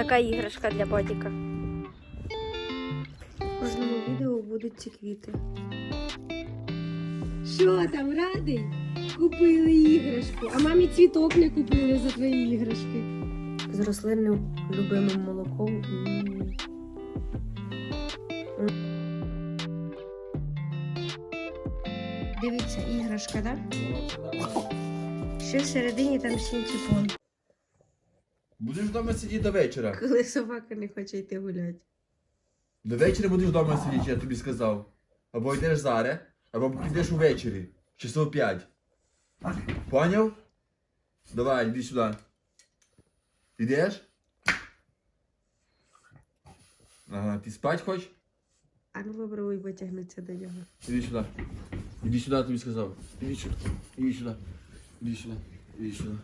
Така іграшка для батіка. В кожному відео будуть ці квіти. Що там, радий? Купили іграшку, а мамі цвіток не купили за твої іграшки. З рослинним любимим молоком. Дивіться, іграшка, так? Ще всередині там синтепон. Будеш вдома сидіти до вечора. Коли собака не хоче йти гуляти. До вечора будеш вдома сидіти, я тобі сказав. Або йдеш зараз, або підеш увечері. Часов 5. Поняв? Давай, йди сюди. Ідеш? Ага, ти спать хочеш? А ну попробуй витягнутися до нього. Іди сюди. Іди сюди, я тобі сказав. Іди сюди. Іди сюди. Іди сюди. Іди сюди.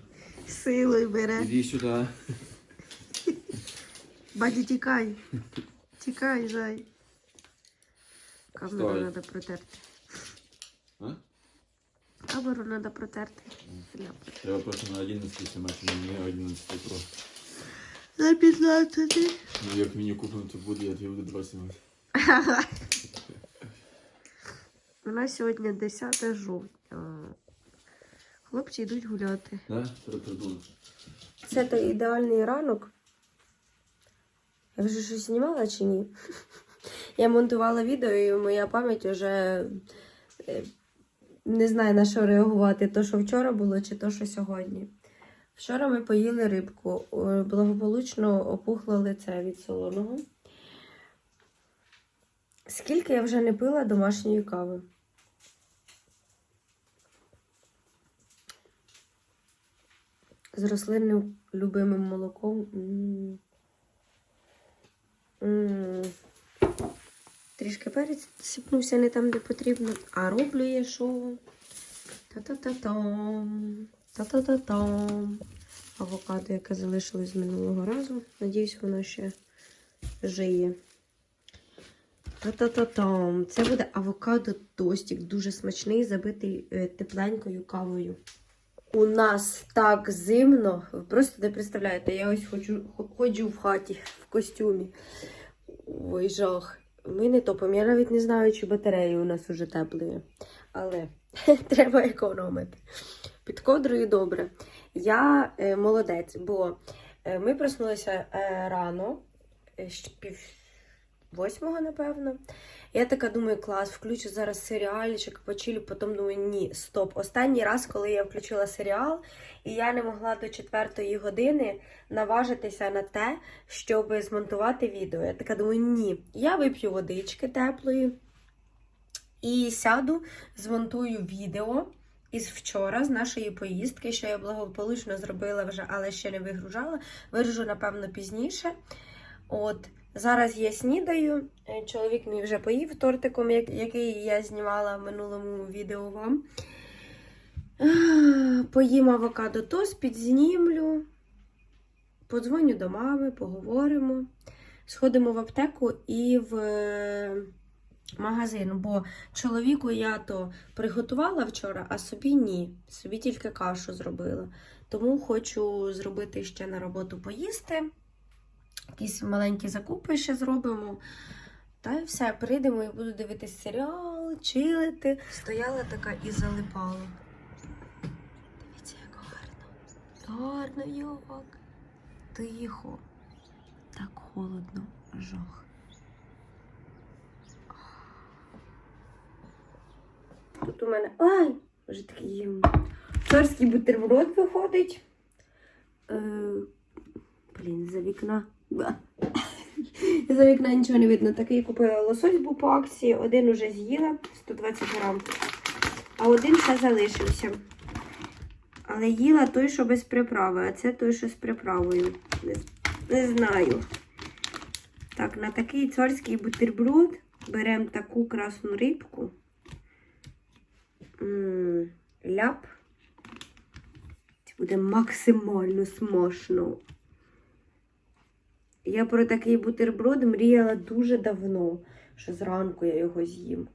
Силою бере. Іди сюди. Баді, тікай. Тікай, зай. Камеру треба протерти. А? Камеру треба протерти. Треба просто на 11 знімати, не 11 про. На 15. Ну як мені куплено, то буде, я тобі буду 2 знімати. У нас сьогодні 10 жовтня. Хлопці йдуть гуляти. Да? Це той ідеальний ранок. Я вже щось знімала чи ні? Я монтувала відео і моя пам'ять вже е, не знає на що реагувати, то, що вчора було, чи то, що сьогодні. Вчора ми поїли рибку, благополучно опухло лице від солоного. Скільки я вже не пила домашньої кави? З рослинним любимим молоком. Трішки перець сипнувся не там, де потрібно. А роблю я що? Та-та-та-там. Та-та-та-там. Авокадо, яке залишилось з минулого разу. Надіюсь, воно ще жиє. Та-та-та-там. Це буде авокадо тостік, дуже смачний, забитий е, тепленькою кавою. У нас так зимно, ви просто не представляєте, я ось ходжу, ходжу в хаті в костюмі. Ой, жах. Ми не топимо. Я навіть не знаю, чи батареї у нас уже теплі. Але треба економити. Під кодрою добре. Я е, молодець, бо е, ми проснулися е, рано, е, пів восьмого, напевно. Я така думаю, клас, включу зараз серіальчик, почилю, потім думаю, ні, стоп. Останній раз, коли я включила серіал, і я не могла до четвертої години наважитися на те, щоб змонтувати відео. Я така думаю, ні. Я вип'ю водички теплої і сяду, змонтую відео із вчора, з нашої поїздки, що я благополучно зробила вже, але ще не вигружала. Виріжу, напевно, пізніше. От. Зараз я снідаю. Е, Чоловік мій вже поїв тортиком, який я знімала в минулому відео вам. Ah, Поїм авокадо тост, підзнімлю. Подзвоню до мами, поговоримо. Сходимо в аптеку і в е, магазин, бо чоловіку я то приготувала вчора, а собі ні. Собі тільки кашу зробила. Тому хочу зробити ще на роботу поїсти. Якісь маленькі закупи ще зробимо. Та й все, прийдемо і буду дивитися серіал, чилити. Стояла така і залипала. Дивіться, як гарно. Гарно, як. Тихо. Так холодно, жах. Тут у мене. Ай! Вже такий царський бутерброд виходить. Е, блін, за вікна. За вікна нічого не видно. Такий купила лосось був по акції, один уже з'їла 120 грам, а один ще залишився. Але їла той, що без приправи, а це той, що з приправою. Не, не знаю. Так, на такий царський бутерброд беремо таку красну рибку. М, ляп. Це буде максимально смачно. Я про такий бутерброд мріяла дуже давно, що зранку я його з'їм.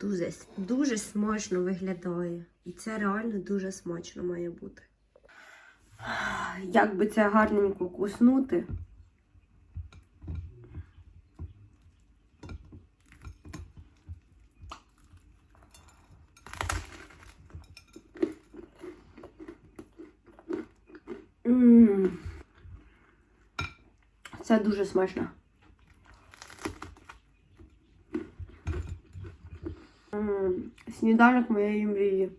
Дуже, дуже смачно виглядає. І це реально дуже смачно має бути. Як би це гарненько куснути. М. Це дуже смачно. Сніданок моєї мрії.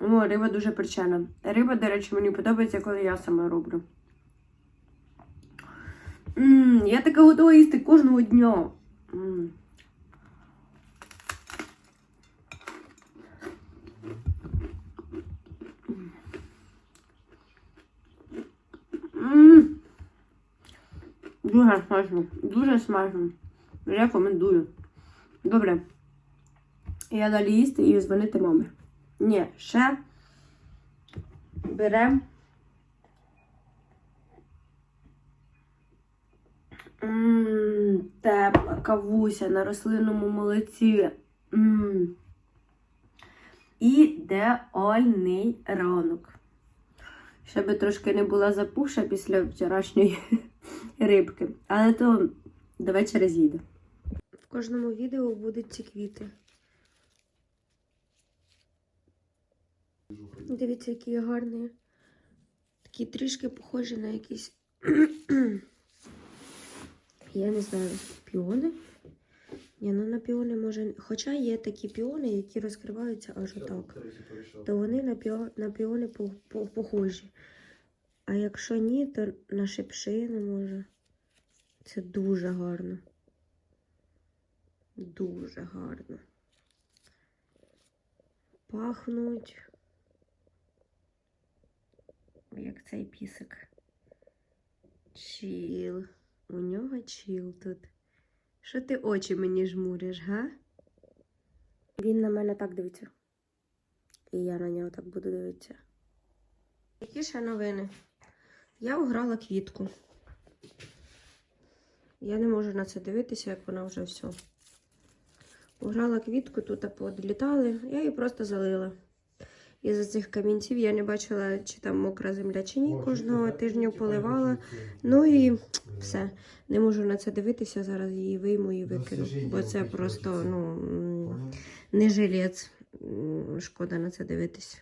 О, риба дуже перчена. Риба, до речі, мені подобається, коли я сама роблю. М, я така готова їсти кожного дня. М. М. Дуже смачно, дуже смачно. Рекомендую. Добре. Я далі їсти і дзвонити мамі. Ні, ще беремо. Тепла кавуся на рослинному молоці. Ммм. Ідеальний ранок. Ще би трошки не була запухша після вчорашньої рибки. Але то до вечора з'їде. В кожному відео будуть ці квіти. Дивіться, які гарні. Такі трішки похожі на якісь. Я не знаю, піони. Ні, ну на піони може. Хоча є такі піони, які розкриваються аж отак. То вони на, піо... на піони по... по... похожі. А якщо ні, то на шипшини може. Це дуже гарно. Дуже гарно. Пахнуть. Як цей пісик. Чіл. У нього чіл тут. Що ти очі мені жмуриш, га? Він на мене так дивиться. І я на нього так буду дивитися. Які ще новини? Я уграла квітку. Я не можу на це дивитися, як вона вже все. Уграла квітку, тут подлітали, я її просто залила. Із-за цих камінців я не бачила, чи там мокра земля, чи ні. Кожного тижня поливала. Ну і все. Не можу на це дивитися. Зараз її вийму і викину. Бо це просто ну, не жилець. Шкода на це дивитися.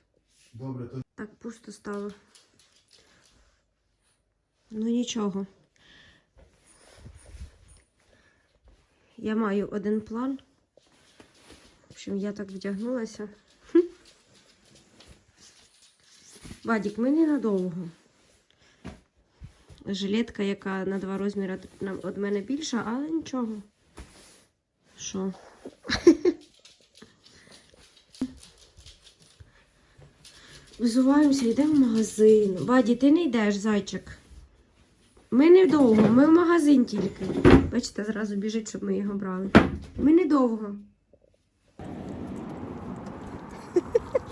Так пусто стало. Ну нічого. Я маю один план. В общем, я так вдягнулася. Вадік, ми ненадовго. Жилетка, яка на два розміри від мене більша, але нічого. Що? Визуваємося, йдемо в магазин. Ваді, ти не йдеш, зайчик. Ми недовго, ми в магазин тільки. Бачите, зразу біжить, щоб ми його брали. Ми недовго.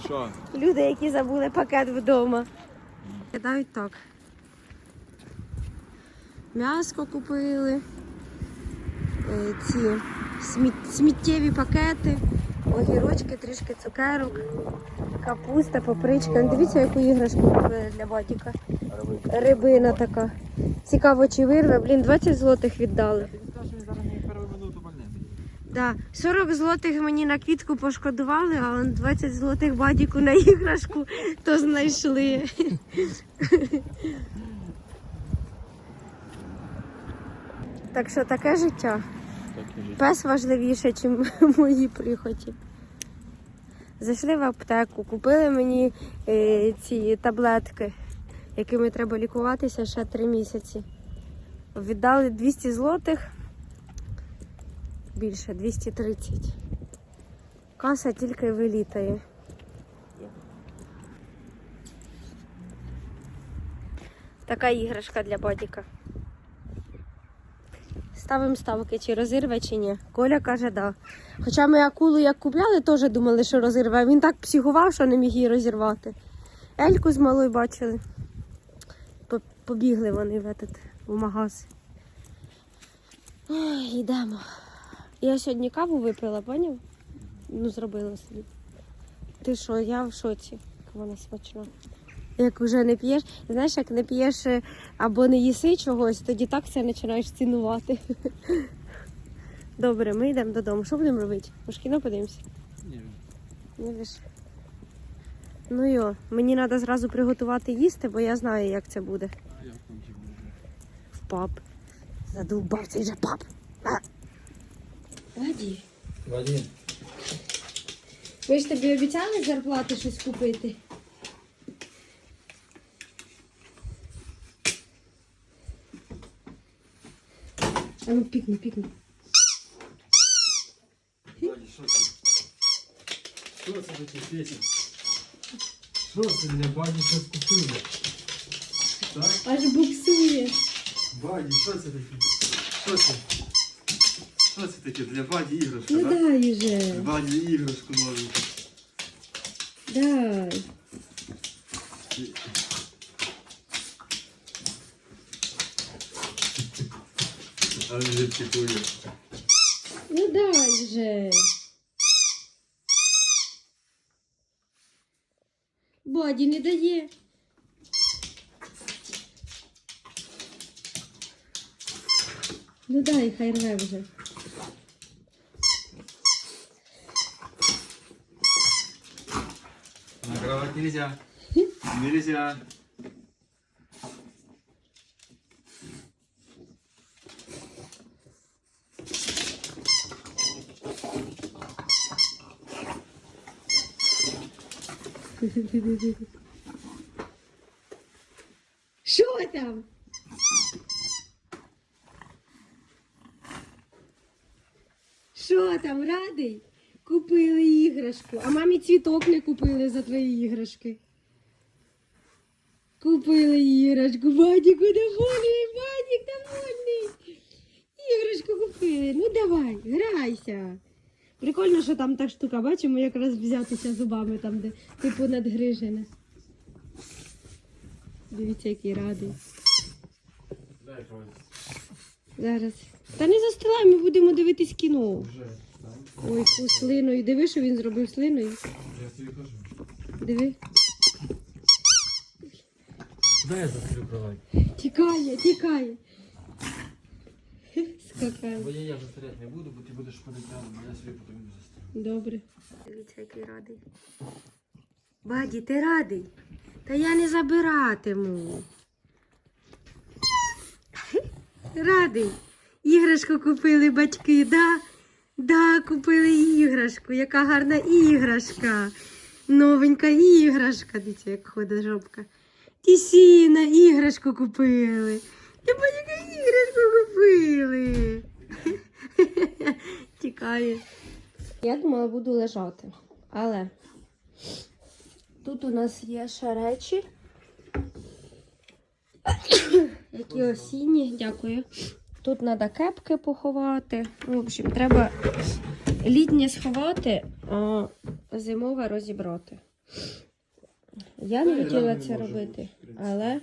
що? Люди, які забули пакет вдома. Кидають так. М'яско купили. е, Ці сміттєві пакети, огірочки, трішки цукерок, капуста, папричка. Ну, Дивіться, яку іграшку купили для батіка. Рибина така. Цікаво, чи вирве. Блін, 20 злотих віддали. Я тобі скажу, він зараз мені першу минуту пальне. Да, 40 злотих мені на квітку пошкодували, а 20 злотих бадіку на іграшку то знайшли. Так що таке життя. Пес важливіше, ніж мої прихоті. Зайшли в аптеку, купили мені е, ці таблетки, якими треба лікуватися ще 3 місяці. Віддали 200 злотих більше 230. Каса тільки вилітає. Така іграшка для бодіка. Ставимо ставки, чи розірве, чи ні. Коля каже, да. Хоча ми акулу як купляли, теж думали, що розірве. Він так психував, що не міг її розірвати. Ельку з малою бачили. По- Побігли вони в, этот, в магаз. Ой, йдемо. Я сьогодні каву випила, поняв? Ну, зробила собі. Ти що, я в шоці, як вона смачна. Як вже не п'єш, знаєш, як не п'єш е, або не їси чогось, тоді так це починаєш цінувати. Добре, ми йдемо додому. Що будемо робити? Може кіно подивимося? Ні. Не. Ну йо, мені треба зразу приготувати їсти, бо я знаю, як це буде. Паб. Задовбав цей же паб. А. Ваді. Вадим. Ми ж тобі обіцяли з зарплати щось купити. А ну пікни, пікни. Що це? Що це таке? Що це для Ваді щось купили? Так? Аж буксує. Ваді, що це таке? Що це? Що це таке? Для Ваді іграшка, Ну так? дай же. Ваді іграшку новеньку. Дай. А він вже психує. Ну дай же. Боді не дає. Ну дай, хай рве вже. На кровать нельзя. Нельзя. Що там? Там, радий? Купили іграшку. А мамі цвіток не купили за твої іграшки. Купили іграшку. Вадіку довольний, Вадік довольний. Іграшку купили. Ну давай, грайся. Прикольно, що там та штука, бачимо, якраз взятися зубами там, де типу надгрижене. Дивіться, який радий. Зараз. Та не застилай, ми будемо дивитись кіно. Вже. Ой, фу, слиною. Диви, що він зробив слиною. Я тобі кажу. Диви. Дай я закрию кровать. Тікає, тікає. Скакає. Бо я я застрять не буду, бо ти будеш ходити рядом, а я собі потім не застряну. Добре. Дивіться, який радий. Баді, ти радий? Та я не забиратиму. Радий. Іграшку купили батьки, да? Да, купили іграшку. Яка гарна іграшка. Новенька іграшка. Дивіться, як ходить жопка. Тісіна, іграшку купили. Я яка іграшку купили. Тікає. Я думала, буду лежати. Але тут у нас є ще речі. Які осінні, дякую. Тут треба кепки поховати. В общем, треба літнє сховати, а зимове розібрати. Я не хотіла це робити, але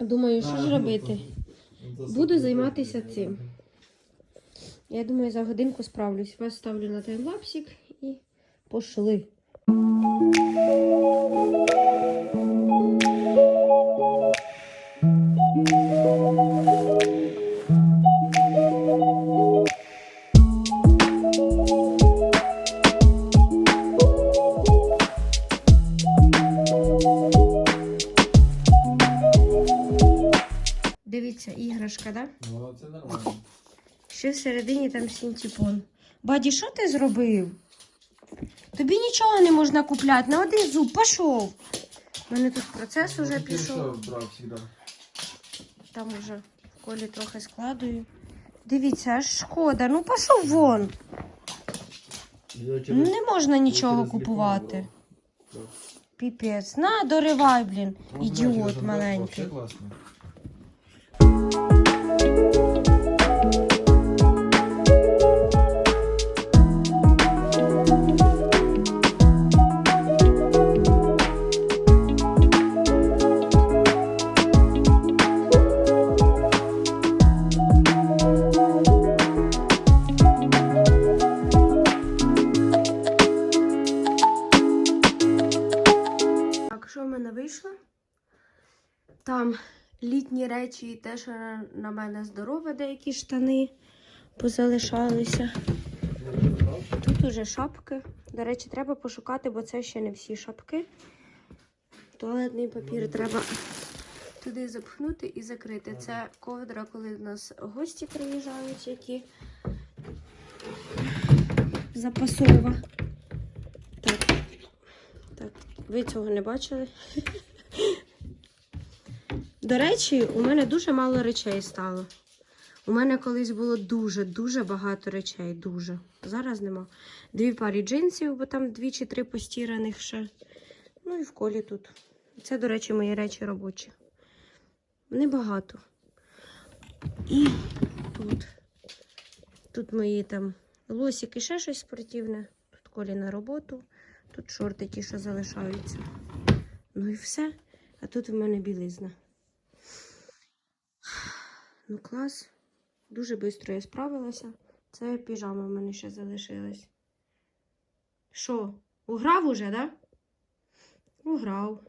думаю, що ж робити. Буду займатися цим. Я думаю, за годинку справлюсь. Вас ставлю на таймлапсик і пошли. Іграшка, да? Ну, це нормально. Ще всередині там синтепон. Баді, що ти зробив? Тобі нічого не можна купляти, на один зуб пішов. У мене тут процес уже пішов. брав завжди. Там уже в колі трохи складую. Дивіться, аж шкода. Ну пішов вон. Ну, не можна нічого купувати. Піпець. На, доривай, блін. Ідіот маленький. Bye. Речі і те, що на, мене здорове, деякі штани позалишалися. Тут уже шапки. До речі, треба пошукати, бо це ще не всі шапки. Туалетний папір треба туди запхнути і закрити. Це ковдра, коли в нас гості приїжджають, які запасова. Так. Так, ви цього не бачили. До речі, у мене дуже мало речей стало. У мене колись було дуже-дуже багато речей. Дуже. Зараз нема. Дві парі джинсів, бо там дві чи три постіраних ще. Ну і в колі тут. Це, до речі, мої речі робочі. Небагато. І тут. Тут мої там лосики, ще щось спортивне. Тут колі на роботу. Тут шорти ті, що залишаються. Ну і все. А тут в мене білизна. Ну, клас. Дуже швидко я справилася. Це піжама в мене ще залишилась. Що? Уграв уже, да? Уграв.